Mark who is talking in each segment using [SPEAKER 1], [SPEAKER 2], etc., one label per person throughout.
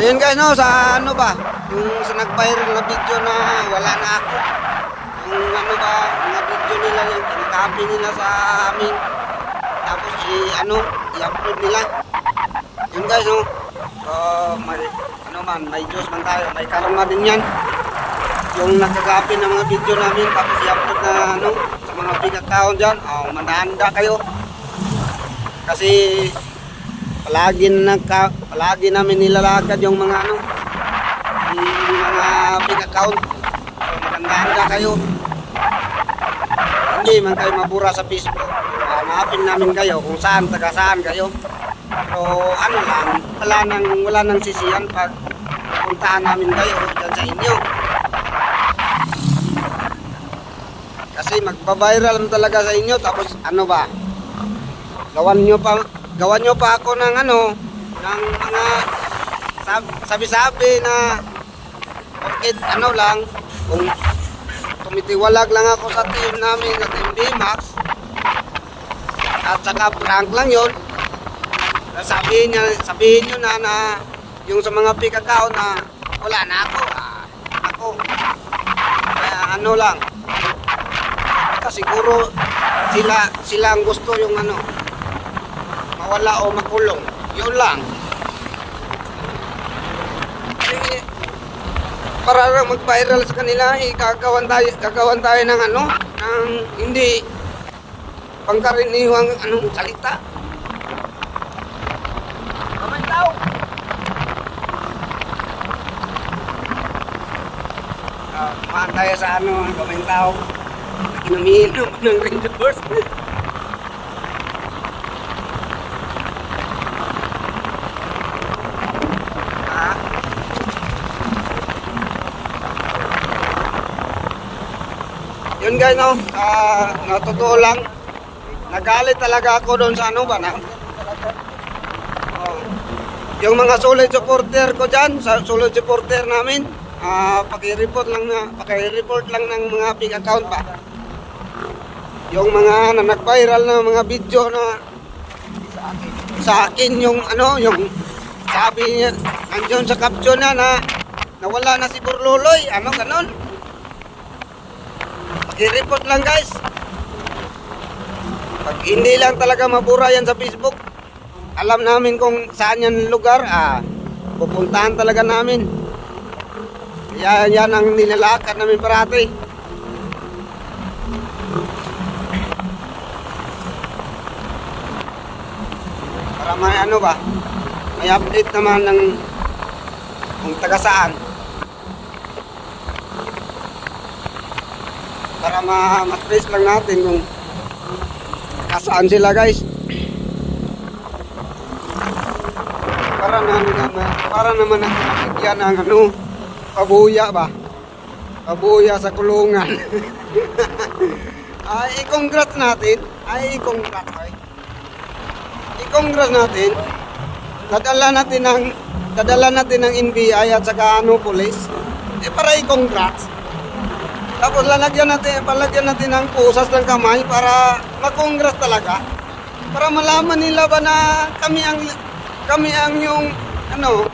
[SPEAKER 1] Ayun guys, no, sa ano ba? Yung sa nag-viral na video na wala na ako. Yung ano ba, mga video nila yung kinakapi nila sa amin. Tapos i ano, i-upload nila. Yun guys, no. So, may, ano man, may Diyos man tayo, may karma din yan. Yung nagkakapi ng mga video namin, tapos i-upload na ano, sa mga big account dyan, oh, manahanda kayo. Kasi palagi na nagka, palagi namin nilalakad yung mga ano yung mga big account so maganda kayo. Hindi man kayo mabura sa Facebook. Hanapin namin kayo kung saan taga saan kayo. Pero ano lang wala nang wala nang sisiyan pag puntahan namin kayo dyan sa inyo. Kasi magbabiral talaga sa inyo tapos ano ba? Gawan nyo pa gawan nyo pa ako ng ano ng mga sab- sabi-sabi na bakit ano lang kung tumitiwalag lang ako sa team namin sa team D-Max at saka prank lang yon sabihin niya sabihin nyo na na yung sa mga pick account na wala na ako ah, ako kaya ano lang. Kasi siguro sila sila ang gusto yung ano mawala o makulong. Yun lang. Eh, para lang mag-viral sa kanila, eh, gagawan tayo, gagawan tayo ng ano, ng hindi pangkaraniwang anong salita. Kamay tao. Ah, kumahan tayo sa ano, kamay tao. Inumiinom ng Rangers. Yun guys, no, ah, natotoo lang, nagalit talaga ako doon sa ano ba na. Oh. Yung mga solid supporter ko dyan, sa solid supporter namin, ah, paki-report lang na, paki-report lang ng mga big account ba. Yung mga na nag-viral na mga video na sa akin yung ano, yung sabi niya, andyan sa caption na na nawala na si Burluloy, ano ganon. Pag-report lang guys. Pag hindi lang talaga mabura yan sa Facebook, alam namin kung saan yan lugar, ah, pupuntahan talaga namin. Yan, yan ang nilalakad namin parati. Para may ano ba, may update naman ng kung taga saan. Para ma- ma-trace lang natin kung kasaan sila guys. Para na naman, para naman natin makikyan ng ano, pabuya ba? Pabuya sa kulungan. ay, i-congrats natin. Ay, i-congrats. Ay. I-congrats natin. Dadala natin ng dadala natin ng NBI at saka ano police. Eh para i-congrats. Tapos lalagyan natin, palagyan natin ng pusas ng kamay para mag-congrats talaga. Para malaman nila ba na kami ang kami ang yung ano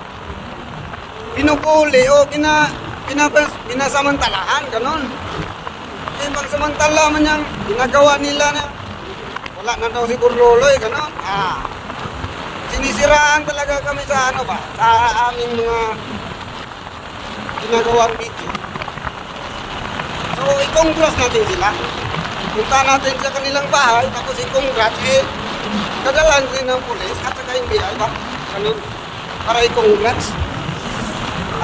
[SPEAKER 1] pinupuli o kina pinapas, pinasamantalahan ganon. Eh pag samantala man yung ginagawa nila na wala na daw si Burloloy ganon. Ah, sinisiraan talaga kami sa ano ba, sa aming mga ginagawang video. So, i-congrats natin sila. Punta natin sa kanilang bahay, tapos i-congrats, eh, dadalan din ng pulis at saka NBI ba? Ganun. Para i-congrats.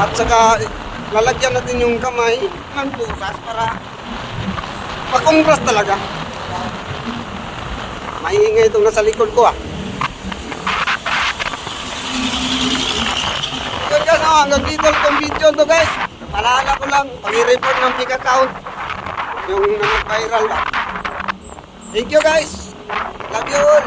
[SPEAKER 1] At saka, lalagyan natin yung kamay ng pusas para ma-congrats talaga. Maingay itong nasa likod ko ah. Yun guys, oh, hanggang dito itong video to guys. Paalala ko lang, pag-report ng pick account. Yung nag-viral. Thank you guys. Love you all.